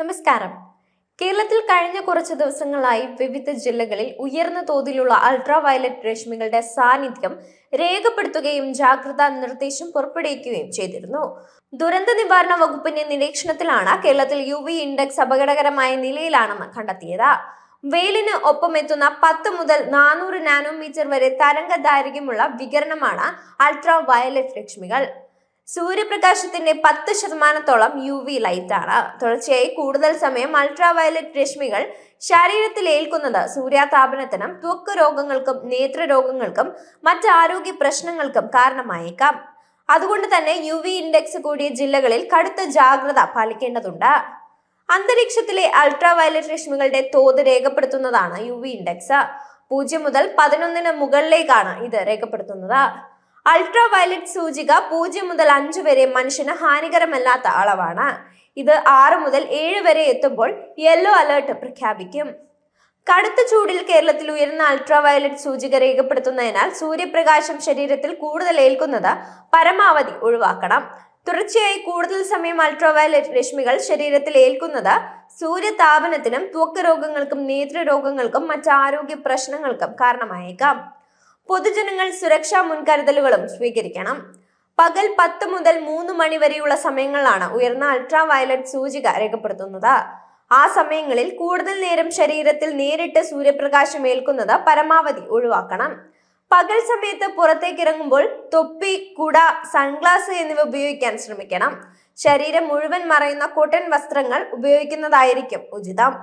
നമസ്കാരം. കേരളത്തിൽ കഴിഞ്ഞ കുറച്ച് ദിവസങ്ങളായി വിവിധ ജില്ലകളിൽ ഉയർന്ന തോതിലുള്ള അൾട്രാ വയലറ്റ് രശ്മികളുടെ സാന്നിധ്യം രേഖപ്പെടുത്തുകയും ജാഗ്രതാ നിർദ്ദേശം പുറപ്പെടുവിക്കുകയും ചെയ്തിരുന്നു. ദുരന്ത നിവാരണ വകുപ്പിന്റെ നിരീക്ഷണത്തിലാണ് കേരളത്തിൽ യു വി ഇൻഡെക്സ് അപകടകരമായ നിലയിലാണെന്ന് കണ്ടെത്തിയത്. വെയിലിന് ഒപ്പമെത്തുന്ന പത്ത് മുതൽ നാനൂറ് നാനോമീറ്റർ വരെ തരംഗ ദൈർഘ്യമുള്ള വികരണമാണ് അൾട്രാ വയലറ്റ് രശ്മികൾ. സൂര്യപ്രകാശത്തിന്റെ പത്ത് ശതമാനത്തോളം യു വി ലൈറ്റ് ആണ്. തുടർച്ചയായി കൂടുതൽ സമയം അൾട്രാവയലറ്റ് രശ്മികൾ ശരീരത്തിൽ ഏൽക്കുന്നത് സൂര്യാതാപനത്തിനും ത്വക്ക് രോഗങ്ങൾക്കും നേത്രരോഗങ്ങൾക്കും മറ്റ് ആരോഗ്യ പ്രശ്നങ്ങൾക്കും കാരണമായേക്കാം. അതുകൊണ്ട് തന്നെ യു വി ഇൻഡെക്സ് കൂടിയ ജില്ലകളിൽ കടുത്ത ജാഗ്രത പാലിക്കേണ്ടതുണ്ട്. അന്തരീക്ഷത്തിലെ അൾട്രാവയലറ്റ് രശ്മികളുടെ തോത് രേഖപ്പെടുത്തുന്നതാണ് യു വി ഇൻഡെക്സ് പൂജ്യം മുതൽ പതിനൊന്നിന് മുകളിലേക്കാണ് ഇത് രേഖപ്പെടുത്തുന്നത്. അൾട്രാ വയലറ്റ് സൂചിക പൂജ്യം മുതൽ അഞ്ച് വരെ മനുഷ്യന് ഹാനികരമല്ലാത്ത അളവാണ്. ഇത് ആറ് മുതൽ ഏഴ് വരെ എത്തുമ്പോൾ യെല്ലോ അലേർട്ട് പ്രഖ്യാപിക്കും. കടുത്ത ചൂടിൽ കേരളത്തിൽ ഉയർന്ന അൾട്രാ വയലറ്റ് സൂചിക രേഖപ്പെടുത്തുന്നതിനാൽ സൂര്യപ്രകാശം ശരീരത്തിൽ കൂടുതൽ ഏൽക്കുന്നത് പരമാവധി ഒഴിവാക്കണം. തുടർച്ചയായി കൂടുതൽ സമയം അൾട്രാ വയലറ്റ് രശ്മികൾ ശരീരത്തിൽ ഏൽക്കുന്നത് സൂര്യതാപനത്തിനും ത്വക്ക് രോഗങ്ങൾക്കും നേത്രരോഗങ്ങൾക്കും മറ്റ് ആരോഗ്യ പ്രശ്നങ്ങൾക്കും കാരണമായേക്കാം. പൊതുജനങ്ങൾ സുരക്ഷാ മുൻകരുതലുകളും സ്വീകരിക്കണം. പകൽ പത്ത് മുതൽ മൂന്ന് മണി വരെയുള്ള സമയങ്ങളിലാണ് ഉയർന്ന അൾട്രാ വയലറ്റ് സൂചിക രേഖപ്പെടുത്തുന്നത്. ആ സമയങ്ങളിൽ കൂടുതൽ നേരം ശരീരത്തിൽ നേരിട്ട് സൂര്യപ്രകാശം ഏൽക്കുന്നത് പരമാവധി ഒഴിവാക്കണം. പകൽ സമയത്ത് പുറത്തേക്ക് ഇറങ്ങുമ്പോൾ തൊപ്പി കുട സൺഗ്ലാസ് എന്നിവ ഉപയോഗിക്കാൻ ശ്രമിക്കണം. ശരീരം മുഴുവൻ മറയുന്ന കോട്ടൺ വസ്ത്രങ്ങൾ ഉപയോഗിക്കുന്നതായിരിക്കും ഉചിതം.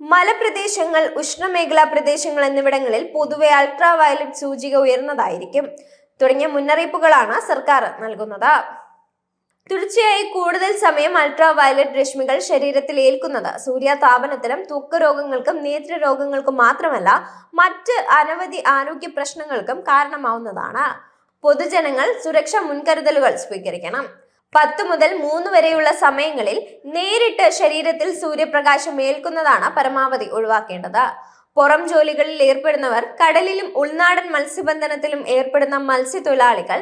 മലപ്രദേശങ്ങൾ ഉഷ്ണമേഖലാ പ്രദേശങ്ങൾ എന്നിവിടങ്ങളിൽ പൊതുവെ അൾട്രാ വയലറ്റ് സൂചിക ഉയർന്നതായിരിക്കും. തുടങ്ങിയ മുന്നറിയിപ്പുകളാണ് സർക്കാർ നൽകുന്നത്. തുടർച്ചയായി കൂടുതൽ സമയം അൾട്രാ വയലറ്റ് രശ്മികൾ ശരീരത്തിൽ ഏൽക്കുന്നത് സൂര്യാതാപനത്തിനും തൂക്ക രോഗങ്ങൾക്കും നേത്രരോഗങ്ങൾക്കും മാത്രമല്ല മറ്റ് അനവധി ആരോഗ്യ പ്രശ്നങ്ങൾക്കും കാരണമാവുന്നതാണ്. പൊതുജനങ്ങൾ സുരക്ഷാ മുൻകരുതലുകൾ സ്വീകരിക്കണം. പത്ത് മുതൽ മൂന്ന് വരെയുള്ള സമയങ്ങളിൽ നേരിട്ട് ശരീരത്തിൽ സൂര്യപ്രകാശം ഏൽക്കുന്നതാണ് പരമാവധി ഒഴിവാക്കേണ്ടത്. പുറം ജോലികളിൽ ഏർപ്പെടുന്നവർ കടലിലും ഉൾനാടൻ മത്സ്യബന്ധനത്തിലും ഏർപ്പെടുന്ന മത്സ്യത്തൊഴിലാളികൾ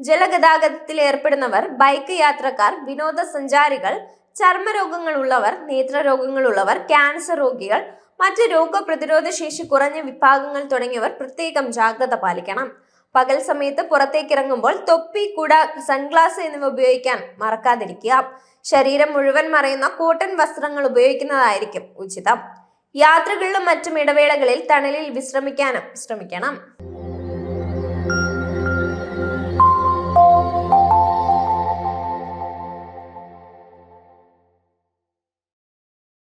ജലഗതാഗതത്തിൽ ഏർപ്പെടുന്നവർ ബൈക്ക് യാത്രക്കാർ വിനോദസഞ്ചാരികൾ ചർമ്മരോഗങ്ങൾ ഉള്ളവർ നേത്രരോഗങ്ങളുള്ളവർ ക്യാൻസർ രോഗികൾ മറ്റ് രോഗപ്രതിരോധ ശേഷി കുറഞ്ഞ വിഭാഗങ്ങൾ തുടങ്ങിയവർ പ്രത്യേകം ജാഗ്രത പാലിക്കണം. പകൽ സമയത്ത് പുറത്തേക്ക് ഇറങ്ങുമ്പോൾ തൊപ്പി കുട സൺഗ്ലാസ് എന്നിവ ഉപയോഗിക്കാൻ മറക്കാതിരിക്കുക. ശരീരം മുഴുവൻ മറയുന്ന കോട്ടൺ വസ്ത്രങ്ങൾ ഉപയോഗിക്കുന്നതായിരിക്കും ഉചിതം. യാത്രകളിലും മറ്റും ഇടവേളകളിൽ തണലിൽ വിശ്രമിക്കാനും ശ്രമിക്കണം.